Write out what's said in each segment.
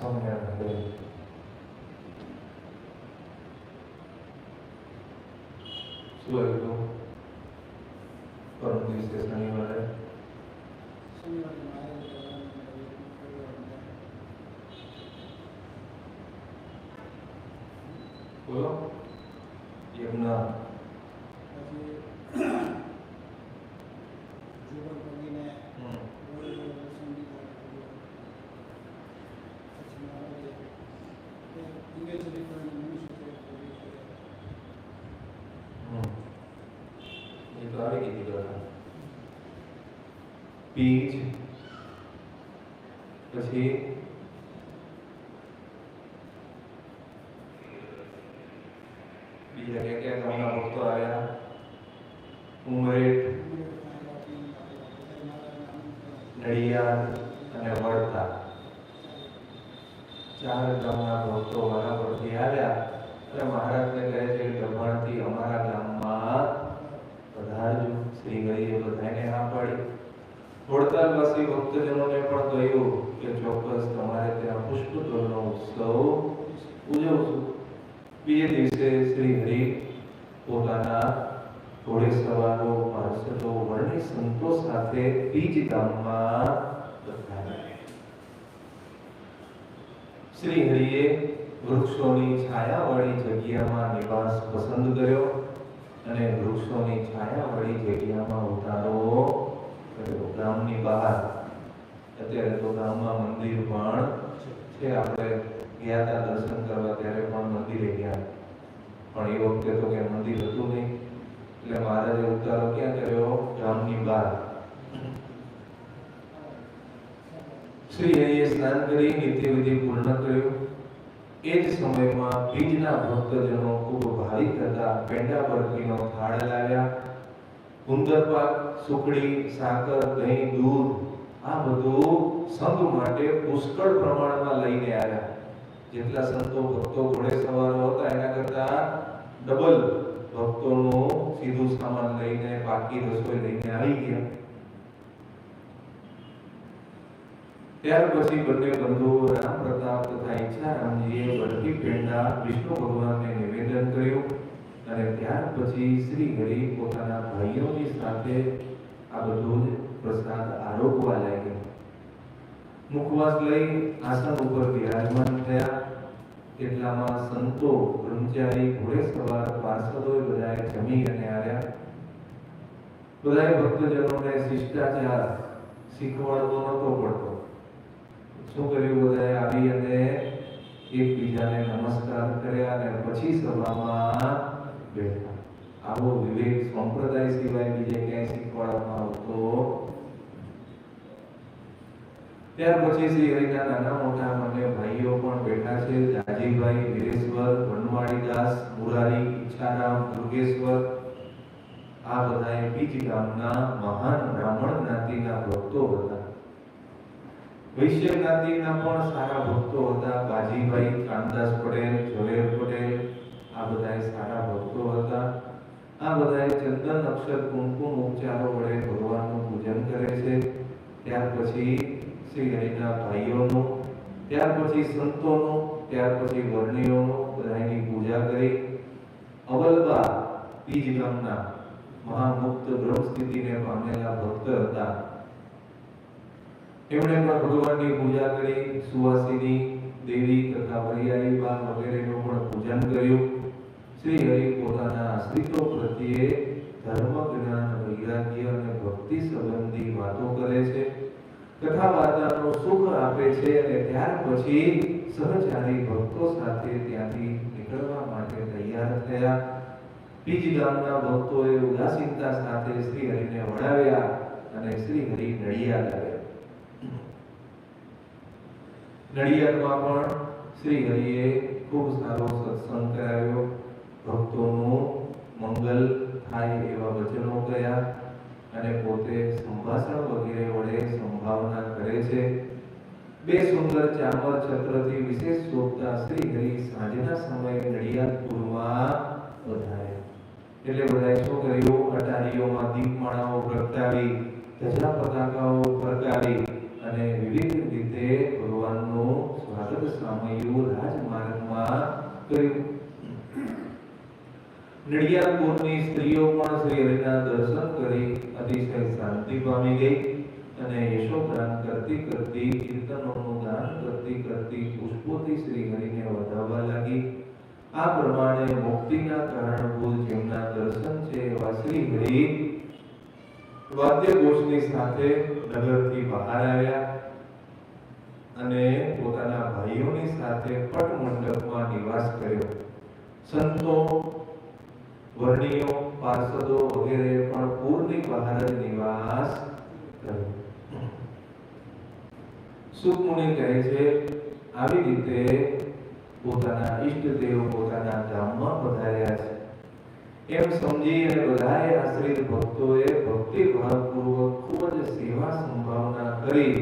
સ્વામિનારાયણ હરે. શું આવ્યું પરમ દિવસે શનિવારે બોલો યજ્ઞ હમ. હમ. એ તો આવી ગઈ હતી કથા. બીજ પછી બીજા ક્યાં ક્યાં ગામના ભક્તો આવ્યા ઉમરેઠ નડિયાદ અને વડતા ચાર ગામના ભક્તો મારા પરથી આવ્યા અને મહારાજને કહે છે કે દમણથી અમારા ગામમાં પધારજો શ્રી હરિએ બધાને હા પાડી વડતાલવાસી ભક્તજનોને પણ કહ્યું કે ચોક્કસ તમારે ત્યાં પુષ્પતોરનો ઉત્સવ ઉજવશું બીજે દિવસે શ્રી હરિ પોતાના ઘોડે સવારો પાર્ષદો વર્ણિત સંતો સાથે બીજ ગામમાં શ્રી હરિએ વૃક્ષોની છાયાવાળી જગ્યામાં નિવાસ પસંદ કર્યો અને વૃક્ષોની છાયાવાળી જગ્યામાં ઉતારો કર્યો. ગામની બહાર. અત્યારે તો ગામમાં મંદિર પણ છે. આપણે ગયા હતા, દર્શન કરવા ત્યારે પણ મંદિરે ગયા. પણ એ વખતે તો કે મંદિર હતું નહીં. એટલે મહારાજે ઉતારો ક્યાં કર્યો? ગામની બહાર. શ્રી હરિએ સ્નાન કરી નિત્યવિધિ પૂર્ણ કર્યું. એ જ સમયમાં બીજના ભક્તજનો ખૂબ ભાવિક હતા પેંડા બરફીનો થાળ લાવ્યા. ઉંદરપાક પાક, સુખડી, સાકર, દહીં, દૂધ, આ બધું સંઘ માટે પુષ્કળ પ્રમાણમાં લઈને આવ્યા. જેટલા સંતો ભક્તો ઘોડે સવારો હતા, એના કરતા ડબલ ભક્તોનો સીધું સામાન લઈને, બાકી રસોઈ લઈને આવી ગયા. ત્યાર પછી બંને બંધુઓ રામ પ્રતાપ તથા ઈચ્છારામજીએ બરફી પેંડા વિષ્ણુ ભગવાનને નિવેદન કર્યું અને ત્યાર પછી શ્રી હરિ પોતાના ભાઈઓની સાથે આ બધું પ્રસાદ આરોગવા લાગ્યા. મુખવાસ લઈ આસન ઉપર બિરાજમાન થયા. એટલામાં સંતો, બ્રહ્મચારી ઘોડે સવાર પાર્ષદોએ બધાએ જમી અને આવ્યા. બધાએ ભક્તજનોને શિષ્ટાચાર શીખવાડવો નતો પડતો. શું કર્યું બધાએ? આવી અને એકબીજાને નમસ્કાર કર્યા અને પછી સભામાં બેઠા. આવો વિવેક સંપ્રદાય સિવાય બીજે ક્યાંય શીખવાડવામાં આવતો ત્યાર પછી શ્રી હરિના નાના મોટા બંને ભાઈઓ પણ બેઠા છે. રાજીવભાઈ વીરેશ્વર વનવાડીદાસ મુરારી, ઈચ્છારામ દુર્ગેશ્વર આ બધાએ બીજ ગામના મહાન બ્રાહ્મણ જ્ઞાતિના ભક્તો હતા. વૈશ્ય જ્ઞાતિના પણ સારા ભક્તો હતા. બાજીભાઈ કાનદાસ પટેલ, ઝવેર પટેલ, આ બધાએ સારા ભક્તો હતા. આ બધાએ ચંદન અક્ષર કુમકુમ ઉપચારો વડે ભગવાનનું પૂજન કરે છે. ત્યાર પછી શ્રી હરિના ભાઈઓનો, ત્યાર પછી સંતોનો, ત્યાર પછી વર્ણિયોનું બધાની પૂજા કરી. અવલબા બીજ ગામના મહામુક્ત બ્રહ્મ સ્થિતિને પામેલા ભક્ત હતા. એમણે પણ ભગવાનની પૂજા કરી, સુવાસિની દેવી તથા વરિયાળી બા વગેરેનું પણ પૂજન કર્યું. શ્રી હરિ પોતાના આશ્રિતો પ્રત્યે ધર્મ જ્ઞાન વૈરાગ્ય અને ભક્તિ સંબંધી વાતો કરે છે. કથા વાર્તાનું સુખ આપે છે અને ત્યાર પછી સહચારી ભક્તો સાથે ત્યાંથી નીકળવા માટે તૈયાર થયા. બીજ ગામના ભક્તોએ ઉદાસીનતા સાથે શ્રી હરિને વડાવ્યા અને શ્રી હરિ નડિયાદ આવ્યા. નડિયાદમાં પણ શ્રી હરિએ ખૂબ સારો બે સુંદર ચામર ચક્રથી વિશેષ શોભતા શ્રી હરિ સાંજના સમયે નડિયાદપુરમાં વધારે. એટલે બધાએ શું કર્યું? અટારીઓમાં દીપમાળાઓ પ્રગટાવી ધજા પતાકાઓ ફરકાવી અને વિવિધ રીતે ભગવાનનું સ્વાગત કર્યું. નડિયાદપુરની સ્ત્રીઓ પણ શ્રી હરિના દર્શન કરી અતિશય શાંતિ પામી ગઈ. અને યશોગાન કરતી કરતી કીર્તનોનું ગાન કરતી કરતી પુષ્પોથી શ્રી હરિને વધાવવા લાગી. આ પ્રમાણે મુક્તિના કારણભૂત જેમના દર્શન છે એવા શ્રી હરિ વાદ્યઘોષની સાથે નગરથી બહાર આવ્યા અને પોતાના ભાઈઓની સાથે પટ મંડપમાં નિવાસ કર્યો. સંતો વર્ણિયો પાર્ષદો વગેરે પણ પૂરની બહાર નિવાસ કર્યો. સુખમુનિ કહે છે, આવી રીતે પોતાના ઈષ્ટદેવ પોતાના ધામમાં પધાર્યા છે. એમ સમજી અને બધાએ આશ્રિત ભક્તોએ ભક્તિ ભાવપૂર્વક ખૂબ જ સેવા સંભાવના કરી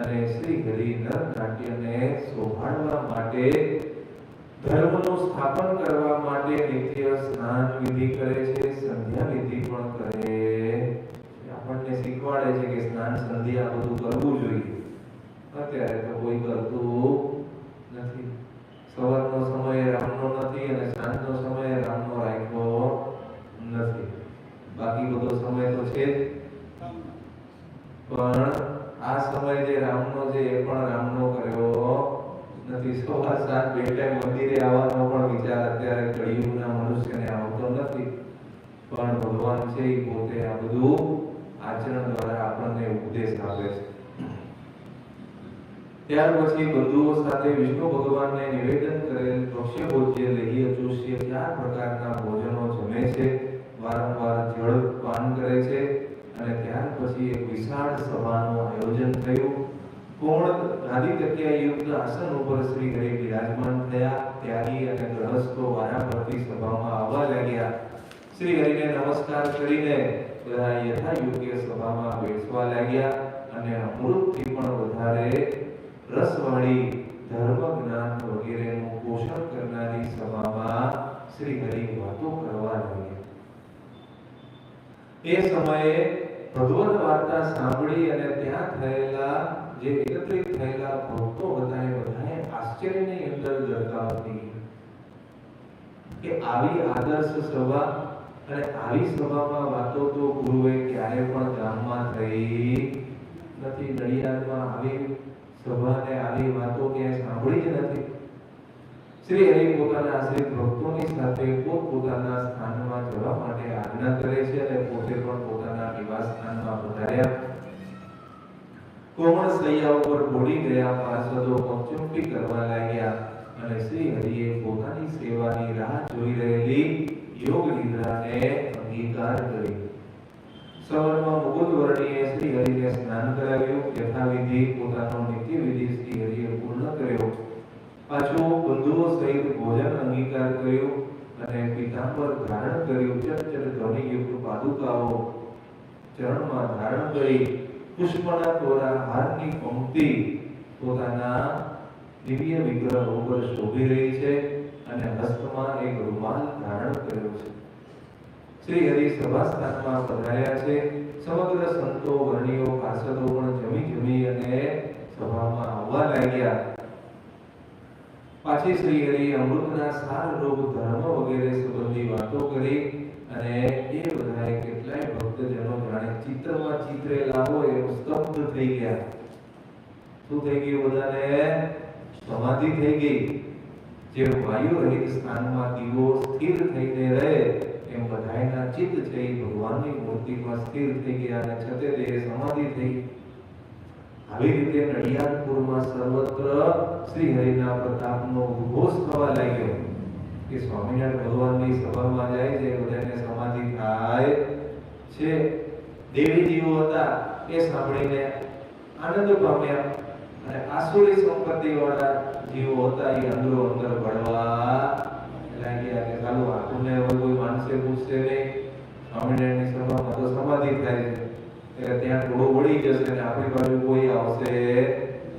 અને શ્રી હરિ નાટ્યને શોભાડવા માટે, ધર્મનું સ્થાપન કરવા માટે નિત્ય સ્નાન વિધિ કરે છે, સંધ્યા વિધિ પણ કરે આપણને શીખવાડે છે કે સ્નાન સંધ્યા બધું કરવું જોઈએ. અત્યારે તો કોઈ કરતું નથી. સવારનો સમય રામનો નથી અને સાંજનો સમય રામનો રાખ્યો નથી. બાકી બધો સમય તો છે પણ આ સમય જે રામનો છે એ પણ રામનો કર્યો નથી. સવાર સાંજ બે ટાઈમ મંદિરે આવવાનો પણ વિચાર અત્યારે કળિયુગના મનુષ્યને આવતો નથી. પણ ભગવાન છે એ પોતે આ બધું આચરણ દ્વારા આપણને ઉપદેશ આપે છે. ત્યાર પછી બંધુઓ સાથે વિષ્ણુ ભગવાનને નિવેદન કરેલ ભક્ષ્ય ભોજ્ય લેહી અચુષ્ય ચાર પ્રકારના ભોજનો જમે છે. વારંવાર જળ પાન કરે છે અને ત્યાર પછી એક વિશાળ સભાનું આયોજન થયું. પૂર્ણ ગાદી તકિયા યુક્ત આસન ઉપર શ્રી હરિ બિરાજમાન થયા. ત્યાગી અને ગ્રહસ્થો વારાફરતી સભામાં આવવા લાગ્યા. શ્રી હરિને નમસ્કાર કરીને બધા યથા યોગ્ય સભામાં બેસવા લાગ્યા અને અમૃતથી પણ વધારે રસવાળી ધર્મ જ્ઞાન વગેરેનું પોષણ કરનારી સભામાં શ્રી હરિ વાતો કરવા લાગ્યા. એ સમયે ભગવત વાર્તા સાંભળી અને ત્યાં થયેલા જે એકત્રિત થયેલા ભક્તો બધાએ બધાએ આશ્ચર્યની અંદર ગરકાવતી કે આવી આદર્શ સભા અને આવી સભામાં વાતો તો ગુરુએ ક્યારે પણ ગામમાં થઈ નથી, નડિયાદમાં આવી સભાને આવી વાતો ક્યાંય સાંભળી જ નથી શ્રી હરિ પોતાના આશ્રિત ભક્તોની સાથે પોતપોતાના સ્થાનમાં જવા માટે આજ્ઞા કરે છે અને પોતે પણ પોતાના નિવાસ સ્થાનમાં પધાર્યા। કોમળ સૈયા ઉપર ઘોડી ગયા, પાર્ષદો પગચુંબી કરવા લાગ્યા અને શ્રી હરિએ પોતાની સેવાની રાહ જોઈ રહેલી યોગ નિદ્રાને અંગીકાર કરી. સવારમાં મુકુદ વર્ણીએ શ્રી હરિને સ્નાન કરાવ્યું, યથાવિધિ પોતાનો નિત્ય વિધિ શ્રી હરિએ પૂર્ણ કર્યો. પાછો બંધુઓ સહિત ભોજન અંગીકાર કર્યો અને પીતાંબર ધારણ કર્યું. ચરચર ધ્વનિયુક્ત પાદુકાઓ ચરણમાં ધારણ કરી પુષ્પના તોરા હારની પંક્તિ પોતાના દિવ્ય વિગ્રહ ઉપર શોભી રહી છે અને હસ્તમાં એક રૂમાલ ધારણ કર્યો છે. શ્રી હરિ સભા સ્થાનમાં પધાર્યા છે. સમગ્ર સંતો વર્ણિયો પાર્ષદો પણ જમી જમી અને સભામાં આવવા લાગ્યા. પાછી શ્રી હરિ અમૃતના સાર રોગ ધર્મ વગેરે સંબંધી વાતો કરી અને એ બધાએ કેટલાય ભક્તજનો જાણે ચિત્રમાં ચિત્રેલા હોય એમ સ્તબ્ધ થઈ ગયા. શું થઈ ગયું બધાને? સમાધિ થઈ ગઈ. જે વાયુ રહિત સ્થાનમાં દીવો સ્થિર થઈને રહે એમ બધાયના ચિત્ત છે ભગવાનની મૂર્તિમાં સ્થિર થઈ ગયા અને છતે તે સમાધિ થઈ આવી રીતે નડિયાદપુરમાં સર્વત્ર શ્રી હરિના પ્રતાપનો ઉદ્ઘોષ થવા લાગ્યો કે સ્વામિનારાયણ ભગવાનની સભામાં જાય છે, બધાને સમાધિ થાય છે. દેવીજીઓ હતા, એ સાંભળીને આનંદ પામ્યા અને આસુરી સંપત્તિ વાળા જીવો હતા, એ અંદરો અંદર ભળવા લાગ્યા કે ચાલો આપણને કોઈ માણસે પૂછશે નહીં. સ્વામિનારાયણની સભામાં તો સમાધિ થાય છે. એટલે ત્યાં થોડું વળી જશે અને આપણી બાજુ કોઈ આવશે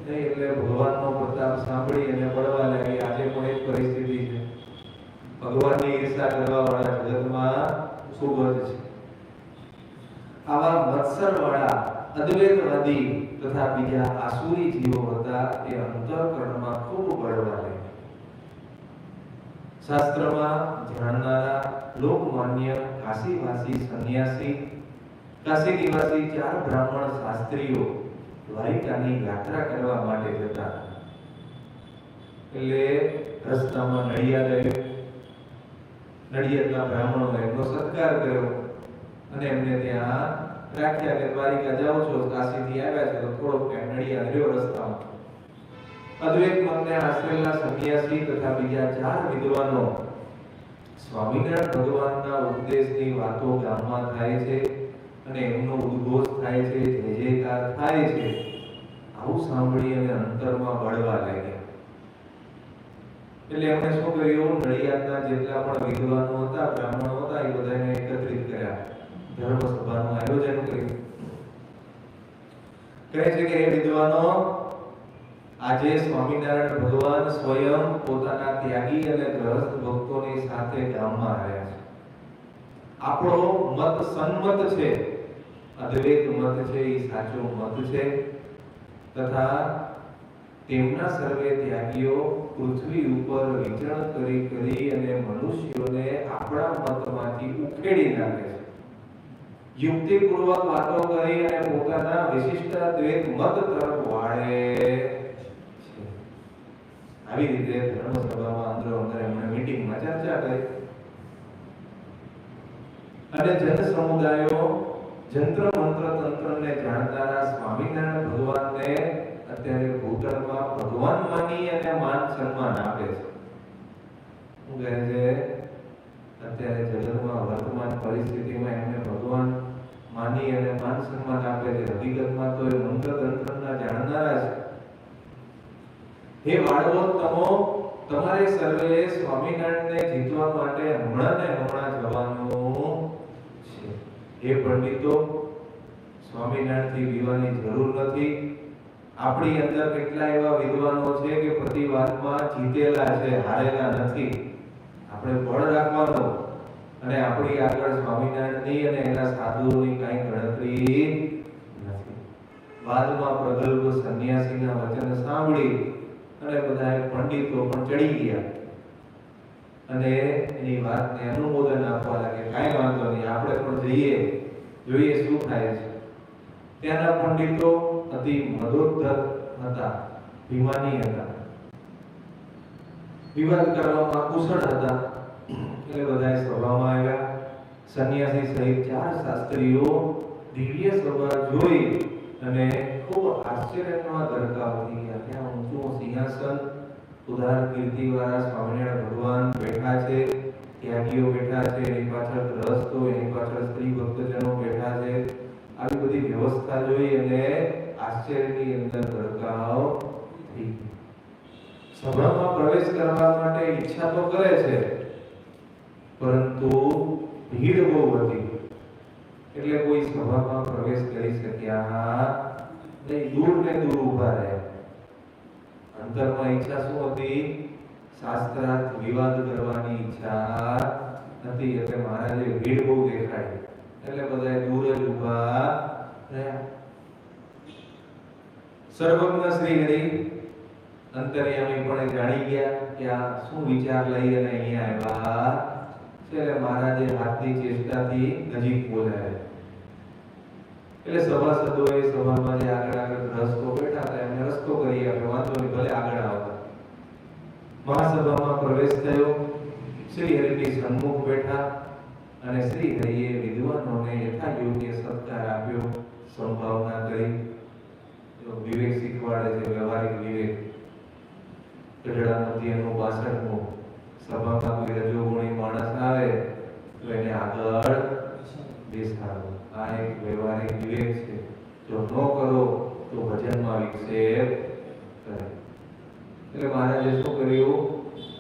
નહીં એટલે ભગવાનનો પ્રતાપ સાંભળી અને પડવા લાગી. આજે પણ એક પરિસ્થિતિ છે. ભગવાનની ઈર્ષા કરવા વાળા જગતમાં જ છે. આવા મત્સર વાળા અદ્વૈતવાદી તથા બીજા આસુરી જીવો હતા એ અંતઃકરણમાં ખૂબ બળવા લાગ્યા. શાસ્ત્રમાં જાણનારા લોકમાન્ય કાશીવાસી સંન્યાસી કાશી નિવાસી ચાર બ્રાહ્મણ શાસ્ત્રીઓ દ્વારિકાની યાત્રા કરવા માટે જતા એટલે રસ્તામાં નડિયાદ આવ્યું. નડિયાદના બ્રાહ્મણો એમનો સત્કાર કર્યો અને એમને ત્યાં રાખ્યા કે દ્વારિકા જાઓ છો, કાશીથી આવ્યા છો, તો થોડોક ટાઈમ નડિયાદ રહ્યો રસ્તામાં. અદ્વૈત મતને આશ્રેલા સંન્યાસી તથા બીજા ચાર વિદ્વાનો સ્વામિનારાયણ ભગવાનના ઉપદેશની વાતો ગામમાં થાય છે. અને એમનો ઉદ્ઘોષ થાય છે, જે જેકાર થાય છે, આવું સાંભળી અને અંતરમાં બળવા લાગ્યા. એટલે એમણે શું કર્યું? નડિયાદના જેટલા પણ વિદ્વાનો હતા, બ્રાહ્મણો હતા, એ બધાને એકત્રિત કર્યા. ધર્મ સભાનું આયોજન કર્યું. કહે છે કે એ વિદ્વાનો, આજે સ્વામિનારાયણ ભગવાન સ્વયં પોતાના ત્યાગી અને ગ્રહસ્થ ભક્તોની સાથે ગામમાં આવ્યા છે. આપણો મત સન્મત છે. અદ્વૈત મત છે એ સાચો મત છે તથા તેમના સર્વે ત્યાગીઓ પૃથ્વી ઉપર વિચરણ કરી કરી અને મનુષ્યોને આપણા મતમાંથી ઉખેડી નાખે છે. યુક્તિપૂર્વક વાતો કરી અને પોતાના વિશિષ્ટ દ્વૈત મત તરફ વાળે આવી રીતે ધર્મસભામાં અંદરો અંદર એમણે મીટિંગમાં ચર્ચા કરી. અને જન સમુદાયો જંત્ર મંત્ર તંત્રને જાણનારા સ્વામિનારાયણ ભગવાનને અત્યારે ભૂતળમાં ભગવાન માની અને માન સન્માન આપે છે. હું કહે છે? અત્યારે જગતમાં વર્તમાન પરિસ્થિતિમાં એમને ભગવાન માની અને માન સન્માન આપે છે. હકીકતમાં તો એ મંત્ર તંત્રના જાણનારા છે. હે વાળવો તમો, તમારે સર્વે સ્વામિનારાયણને જીતવા માટે હમણાં ને હમણાં જવાનું હે પંડિતો, સ્વામિનારાયણથી વિવાની જરૂર નથી. આપણી અંદર કેટલા એવા વિદ્વાનો છે કે પ્રતિવાદમાં જીતેલા છે, હારેલા નથી. આપણે બળ રાખવાનો અને આપણી આગળ સ્વામિનારાયણની અને એના સાધુઓની કાંઈ ગણતરી નથી. બાદમાં પ્રગલ્ભ સંન્યાસીના વચન સાંભળી અને બધા પંડિતો પણ ચડી ગયા. અને એની વાતને અનુમોદન આપવા લાગે. કાંઈ વાંધો નહીં, આપણે પણ જઈએ. જોઈએ શું થાય છે. ત્યાંના પંડિતો અતિ મદોદ્ધત હતા, ભીમાની હતા. વિવાદ કરવામાં કુશળ હતા. એટલે બધાએ સભામાં આવ્યા. સન્યાસી સહિત ચાર શાસ્ત્રીઓ દિવ્ય સભા જોઈ અને ખૂબ આશ્ચર્યમાં ગરકાવ થઈ ગયા. ત્યાં ઊંચું સિંહાસન ઉદાર કીર્તિવાળા સ્વામિનારાયણ ભગવાન બેઠા છે, ત્યાગીઓ બેઠા છે, એની પાછળ રસ્તો એની પાછળ સ્ત્રી ભક્તજનો બેઠા છે. આવી બધી વ્યવસ્થા જોઈ અને આશ્ચર્યની અંદર ગરકાવ થઈ. સભામાં પ્રવેશ કરવા માટે ઈચ્છા તો કરે છે, પરંતુ ભીડ બહુ હતી. એટલે કોઈ સભામાં પ્રવેશ કરી શક્યા નહીં. દૂર ને દૂર ઊભા રહ્યા અંતરમાં ઈચ્છા શું હતી? શાસ્ત્રાર્થ વિવાદ કરવાની ઈચ્છા હતી. એટલે મહારાજે ભીડ બહુ દેખાડી એટલે બધા દૂર જ ઊભા રહ્યા. સર્વજ્ઞ શ્રી હરિ અંતર્યામી પણ જાણી ગયા કે આ શું વિચાર લઈ અને અહીંયા આવ્યા એટલે મહારાજે હાથની ચેષ્ટાથી નજીક બોલાવ્યા એટલે સભાસદોએ સભામાં જે આગળ આગળ રસ્તો બેઠા હતા, એમને રસ્તો કરી આપ્યો. વાંધો ભલે આગળ આવતા. મહાસભામાં પ્રવેશ થયો. શ્રી હરિની સન્મુખ બેઠા અને શ્રી હરિએ વિદ્વાનોને યથાયોગ્ય સત્કાર આપ્યો, સંભાવના કરી. વિવેક શીખવાડે છે, વ્યવહારિક વિવેક. ગઢડા મધ્યનું બાસઠમું સભામાં કોઈ રજોગુણી માણસ આવે, તો એને આગળ બેસાડો. આ એક વ્યવહારિક વિવેક છે. જો ન કરો, તો ભજનમાં વિક્ષેપ એટલે મહારાજે શું કર્યું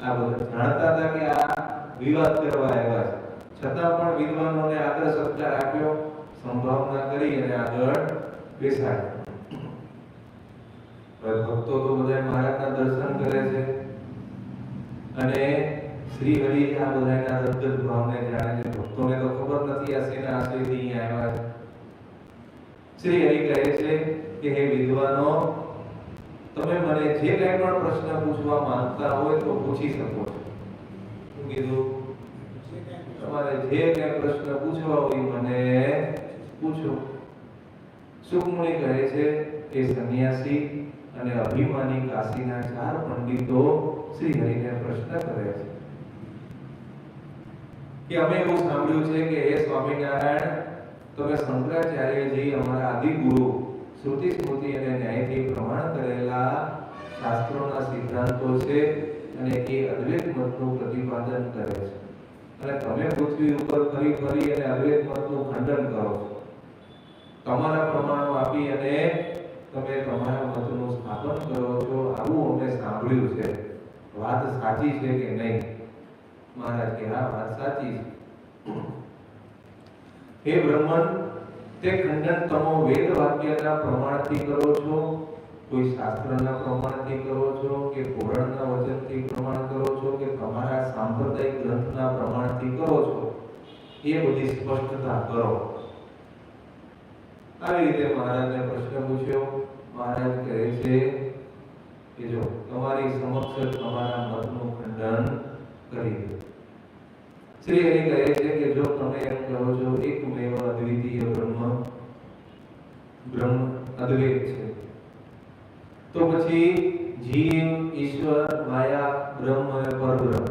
આ જાણતા હતા કે આ વિવાદ કરવા આવ્યા છે. છતાં પણ વિદ્વાનોને આદર સત્કાર આપ્યો, સંભાવના કરી અને આગળ બેસાડ્યો. ભક્તો તો બધા મહારાજના દર્શન કરે છે. અને શ્રી હરિ આ બધાના હૃદય ભાવને જાણે છે. ભક્તોને તો ખબર નથી આ શેના આશ્રયથી અહીંયા આવ્યા છે. શ્રી હરિ કહે છે કે, હે વિદ્વાનો તમે મને જે કંઈ પણ પ્રશ્ન પૂછવા માંગતા હોય તો પૂછી શકો છો. શું કીધું? તમારે જે કઈ પ્રશ્ન પૂછવા હોય મને પૂછો. સુકમણી કહે છે કે સંન્યાસી અને અભિમાની કાશીના ચાર પંડિતો શ્રી હરિને પ્રશ્ન કરે છે. કે અમે એવું સાંભળ્યું છે કે હે સ્વામિનારાયણ, તમે શંકરાચાર્યજી અમારા આદિગુરુ શ્રુતિ સ્મૃતિ અને ન્યાયથી પ્રમાણ કરેલા શાસ્ત્રોના સિદ્ધાંતો છે અને એ અદ્વૈત મતનું પ્રતિપાદન કરે છે. અને તમે પૃથ્વી ઉપર ફરી ફરી અને અદ્વૈત મતનું ખંડન કરો છો. તમારા પ્રમાણો આપી અને તમે તમારા મતનું સ્થાપન કરો છો આવું અમે સાંભળ્યું છે. વાત સાચી છે કે નહીં? મહારાજ કે હા, વાત સાચી છે. હે બ્રહ્મન તે ખંડન તમે વેદ વાક્યના પ્રમાણથી કરો છો? કોઈ શાસ્ત્રના પ્રમાણથી કરો છો કે પુરાણના વચનથી પ્રમાણ કરો છો કે તમારા સાંપ્રદાયિક ગ્રંથના પ્રમાણથી કરો છો? એ બધી સ્પષ્ટતા કરો. આવી રીતે મહારાજને પ્રશ્ન પૂછ્યો. મહારાજ કહે છે કે જો તમારી સમક્ષ તમારા મતનું ખંડન કરી દો. શ્રી હરિ કહે છે કે જો તમે એમ કહો છો, એકમેવ અદ્વિતીય બ્રહ્મ બ્રહ્મ અદ્વૈત છે. તો પછી જીવ, ઈશ્વર, માયા, બ્રહ્મ, પરબ્રહ્મ.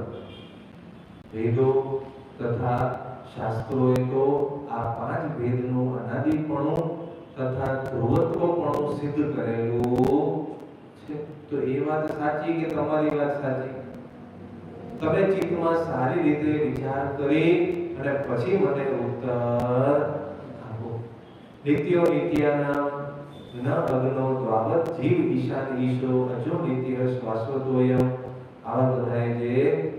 વેદો તથા શાસ્ત્રોએ તો આ પાંચ ભેદનું અનાદિપણું તથા ધ્રુવત્વપણું સિદ્ધ કરેલું છે. તો એ વાત સાચી કે તમારી વાત સાચી? તમે ચિત્તમાં સારી રીતે વિચાર કરી અને પછી મને ઉત્તર આપો. નિત્યો નિત્યાના ન અગ્નો દ્વાવત જીવ ઈશાન ઈશો અજો નિત્ય શાશ્વતોયમ આવા બધાએ જે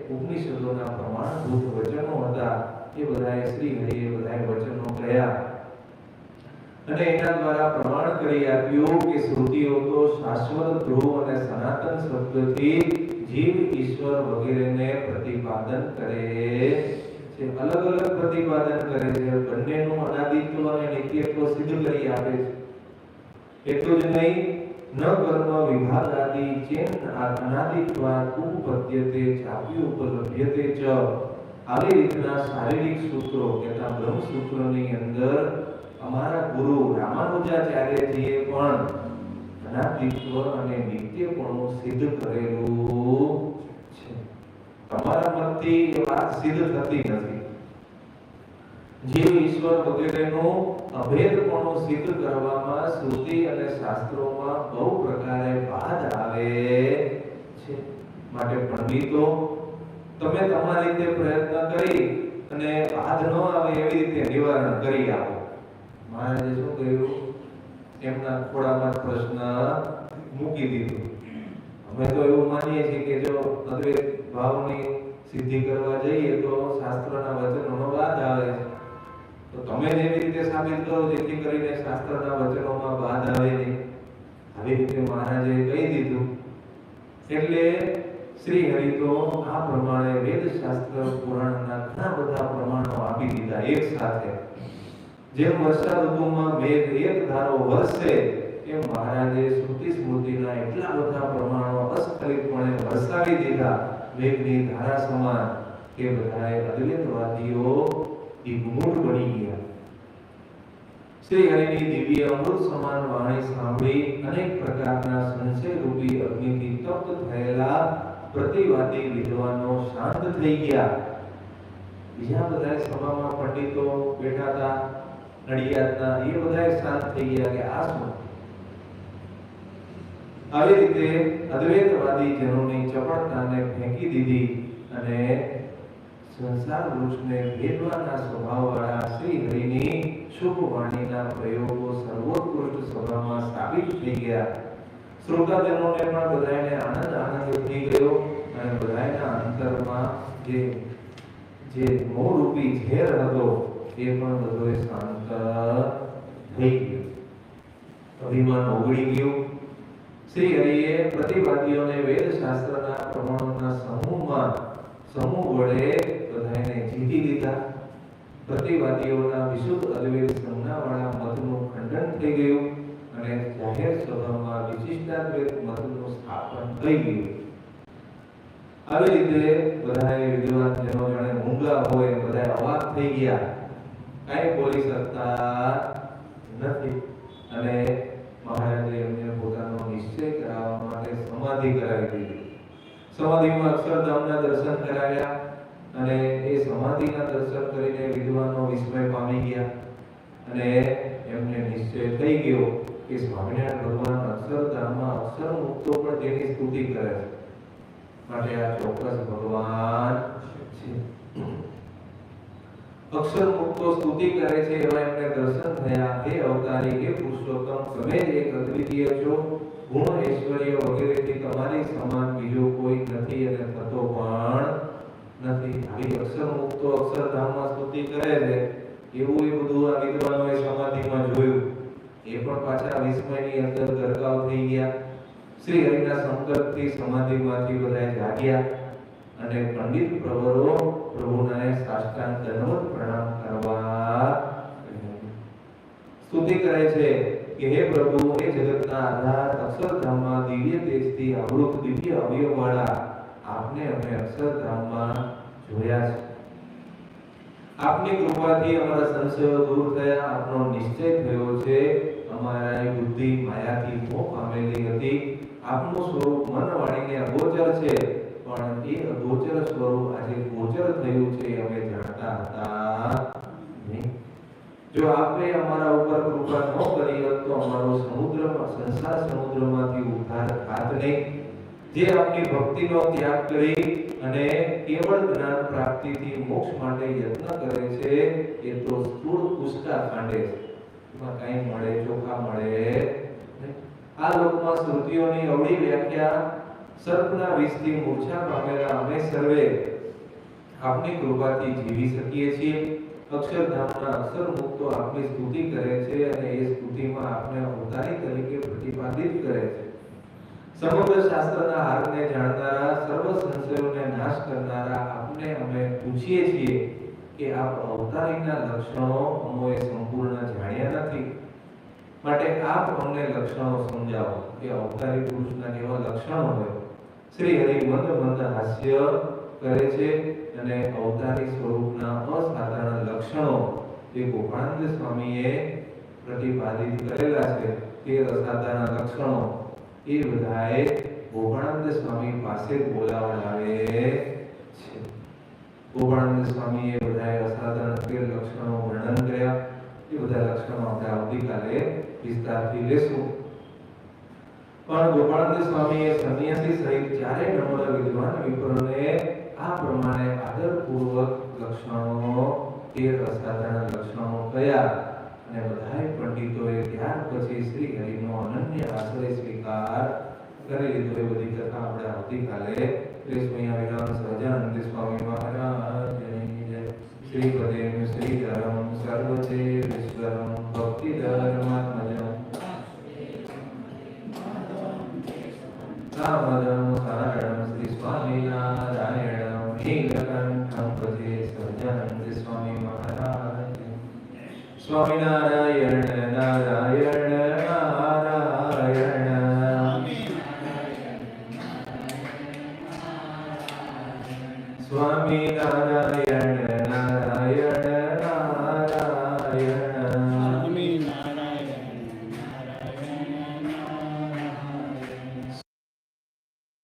ઉપનિષદોના પ્રમાણભૂત વચનો હતા, એ બધાએ શ્રી હરિએ બધાએ વચનો કહ્યા અને એના દ્વારા પ્રમાણ કરી આપ્યું કે શ્રુતિઓ તો શાશ્વત ધ્રુવ અને સનાતન શબ્દથી જીવ, ઈશ્વર વગેરેને પ્રતિપાદન કરે છે. અલગ અલગ પ્રતિપાદન કરે છે. બંનેનું અનાદિત્વ અને નિત્યત્વ સિદ્ધ કરી આપે છે. એટલું જ નહીં, ન કર્મ વિભાગ આદિ ચેન અનાદિત્વાત ઉપપદ્યતે ચાપી ઉપલભ્યતે ચ. આવી રીતના શારીરિક સૂત્રો કહેતા બ્રહ્મ સૂત્રોની અંદર અમારા ગુરુ રામાનુજાચાર્યજીએ પણ અનાદિત્વ અને નિત્યપણું સિદ્ધ કરેલું છે. તમારા મતથી એ વાત સિદ્ધ થતી નથી. જીવ ઈશ્વર વગેરેનું અભેદપણું સિદ્ધ કરવામાં, શ્રુતિ અને શાસ્ત્રોમાં બહુ પ્રકારે બાદ આવે છે. માટે પંડિતો તમે તમારી રીતે પ્રયત્ન કરી અને બાદ ન આવે એવી રીતે નિવારણ કરી આપો. મહારાજે શું કહ્યું? એમના ખોળામાં પ્રશ્ન મૂકી દીધો. અમે તો એવું માનીએ છીએ કે જો અદ્વૈત ભાવની સિદ્ધિ કરવા જઈએ તો શાસ્ત્રના વચનોનો વાદ આવે છે. તો તમે જેવી રીતે સાબિત કરો જેથી કરીને શાસ્ત્રના વચનોમાં વાદ આવે નહીં. આવી રીતે મહારાજે કહી દીધું. એટલે શ્રી હરિ તો આ પ્રમાણે વેદ શાસ્ત્ર પુરાણના ઘણા બધા પ્રમાણો આપી દીધા એક સાથે. જેમ વર્ષા ઋતુમાં મેઘ એક ધારો વરસે એમ મહારાજે શ્રુતિ સ્મૃતિના એટલા બધા પ્રમાણો અસ્ખલિતપણે વરસાવી દીધા મેઘની ધારા સમાન કે બધાએ અદ્વૈતવાદીઓ દિગ્મૂઢ બની ગયા. શ્રી હરિની દિવ્ય અમૃત સમાન વાણી સાંભળી અનેક પ્રકારના સંશય રૂપી અગ્નિથી તપ્ત થયેલા પ્રતિવાદી વિદ્વાનો શાંત થઈ ગયા. બીજા બધા સભામાં પંડિતો બેઠા હતા, નડિયાદના એ બધા શાંત થઈ ગયા કે આ શું? આવી રીતે અદ્વૈતવાદી જનોની ચપળતાને ફેંકી દીધી અને સંસાર વૃક્ષને ભેદવાના સ્વભાવવાળા શ્રી હરિની શુભ વાણીના પ્રયોગો સર્વોત્કૃષ્ટ સભામાં સાબિત થઈ ગયા. શ્રોતાજનોને પણ બધાને આનંદ આનંદ થઈ ગયો અને બધાના અંતરમાં જે જે મોહરૂપી ઝેર હતો એ પણ બધોય શાંત થઈ ગયો. અભિમાન ઓગળી ગયું. શ્રી હરિએ પ્રતિવાદીઓને વેદ શાસ્ત્રના પ્રમાણોના સમૂહમાં સમૂહ વડે બધાને જીતી લીધા પ્રતિવાદીઓના વિશુદ્ધ અદ્વૈત સંજ્ઞાવાળા મતનું ખંડન થઈ ગયું અને જાહેર સભામાં વિશિષ્ટાદ્વૈત મતનું સ્થાપન થઈ ગયું. આવી રીતે બધાએ વિદ્વાન જેનો જાણે મૂંગા હોય બધા અવાક થઈ ગયા. કાંઈ બોલી શકતા નથી. અને મહારાજે એમને સમાધિ કરાવી દીધી. સમાધિમાં અક્ષરધામના દર્શન કરાવ્યા અને એ સમાધિના દર્શન કરીને વિદ્વાનો વિસ્મય પામી ગયા અને એમને નિશ્ચય થઈ ગયો કે સ્વામિનારાયણ ભગવાન અક્ષરધામમાં અક્ષર મુક્તો પણ તેની સ્તુતિ કરે છે. માટે આ ચોક્કસ ભગવાન છે. અક્ષર મુક્તો સ્તુતિ કરે છે એવા એમને દર્શન થયા. હે અવતારી કે પુરુષોત્તમ, તમે જ એક અદ્વિતીય છો ગુણ ઐશ્વર્ય વગેરેથી તમારી સમાન બીજો કોઈ નથી અને થતો પણ નથી. આવી અક્ષર મુક્તો અક્ષરધામમાં સ્તુતિ કરે છે, એવું એ બધું આ વિદ્વાનોએ સમાધિમાં જોયું. એ પણ પાછા વિસ્મયની અંદર ગરકાવ થઈ ગયા. શ્રી હરિના સંકલ્પથી સમાધિમાંથી બધા જાગ્યા અને પંડિત પ્રવરો પ્રભુને સાષ્ટાંગ દંડવત પ્રણામ કરવા સ્તુતિ કરે છે. કે હે પ્રભુ, એ જગતના આધાર, અક્ષરધામમાં દિવ્ય તેજથી આવૃત દિવ્ય અવયવવાળા આપને અમે અક્ષરધામમાં જોયા છે. આપની કૃપાથી અમારા સંશયો દૂર થયા, આપનો નિશ્ચય થયો છે. અમારી બુદ્ધિ માયાથી મોહ પામેલી હતી. આપનું સ્વરૂપ મન વાણીને અગોચર છે, પણ એ અગોચર સ્વરૂપ આજે ગોચર થયું છે, અમે જાણતા હતા. જો આપે અમારા ઉપર કૃપા ન કરી તો અમારો સમુદ્રમાં, સંસાર સમુદ્રમાંથી ઉદ્ધાર થાત નહીં. જે આપની ભક્તિનો ત્યાગ કરી અને કેવળ જ્ઞાન પ્રાપ્તિથી મોક્ષ માટે યત્ન કરે છે, એ તો સ્થૂળ પુષ્ટા કાંડે છે. એમાં કંઈ મળે, ચોખા મળે આ લોકમાં શ્રુતિઓની અવળી વ્યાખ્યા સર્પના વિષથી મૂર્છા પામેલા અમે સર્વે આપની કૃપાથી જીવી શકીએ છીએ. અક્ષરધામના અક્ષર મુક્તો આપની સ્તુતિ કરે છે અને એ સ્તુતિમાં આપને અવતારી તરીકે પ્રતિપાદિત કરે છે. સમગ્ર શાસ્ત્રના હારને જાણનારા, સર્વ સંશયોને નાશ કરનારા આપને અમે પૂછીએ છીએ કે આપ અવતારીના લક્ષણો અમોએ સંપૂર્ણ જાણ્યા નથી. માટે આપ અમને લક્ષણો સમજાવો. કે અવતારી પુરુષના કેવા લક્ષણો હોય? શ્રી હરિ મંદ મંદ હાસ્ય કરે છે અને અવતારી સ્વરૂપના અસાધારણ લક્ષણો જે ગોપાનંદ સ્વામીએ પ્રતિપાદિત કરેલા છે. તે અસાધારણ લક્ષણો એ બધાએ ગોપાનંદ સ્વામી પાસે જ બોલાવડાવે છે. ગોપાળાનંદ સ્વામીએ બધાએ અસાધારણ તેર લક્ષણો વર્ણન કર્યા. એ બધા લક્ષણો આપણે આવતીકાલે વિસ્તારથી લેશું. પણ ગોપાળાનંદ સ્વામીએ સંન્યાસી સહિત ચારે નમ્ર વિદ્વાન વિપ્રોને આ પ્રમાણે આદરપૂર્વક લક્ષણો તેર અસાધારણ લક્ષણો કયા અને બધાય પંડિતોએ ત્યાર પછી શ્રી હરિનો અનન્ય આશ્રય સ્વીકાર કરી લીધો. એ બધી કથા આપણે આવતીકાલે રેશમૈયા વિરામ સહજાનંદ સ્વામી મહારાજની જય શ્રી પદેમ શ્રી ધરમ સર્વચે વિશ્વરમ ભક્તિ ધર્માત્મજમ રામદમ સ્વામિનારાયણ નારાયણ